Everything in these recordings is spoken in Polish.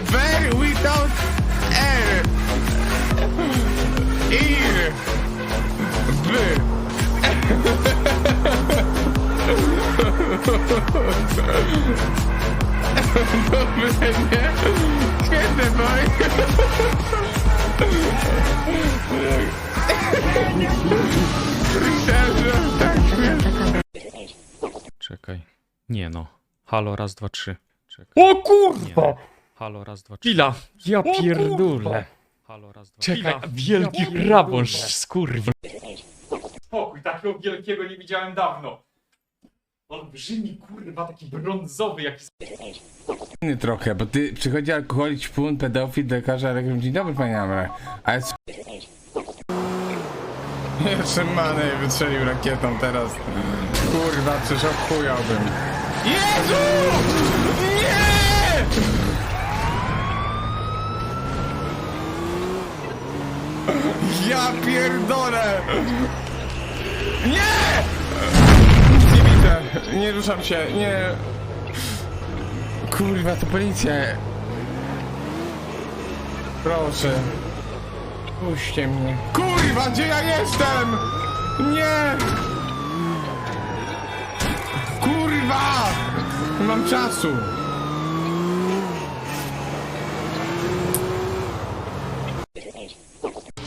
Ver without air. Ir. B. Dobre, nie? Świetne, boy. Myślałem, że tak śmieszne. Czekaj. Nie no. Halo, raz, dwa, trzy. Czekaj. O kurwa! Nie. Halo, raz, dwa, trzy. Chwila! Ja pierdolę! Halo, raz, dwa, Czekaj, Chwila. wielki hrabąż, skurwa! Spokój, takiego wielkiego nie widziałem dawno. Olbrzymi, kurwa, taki brązowy, jaki... Inny trochę, bo ty przychodzi alkoholik, szpun, pedofil, do lekarza, ale dzień dobry panie Amre. Ale... s- Jeszcze Manej wystrzelił rakietą teraz. Kurwa, coś obchujałbym. Jezu! Nie! Ja pierdolę! Nie! Nie widzę, nie ruszam się, nie... Kurwa, to policja. Proszę. Puśćcie mnie. Kurwa, gdzie ja jestem? Nie! Kurwa! Nie mam czasu.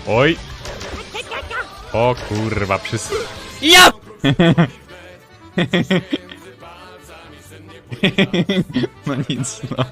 Oj! O kurwa, przys... Ja! No nic, no.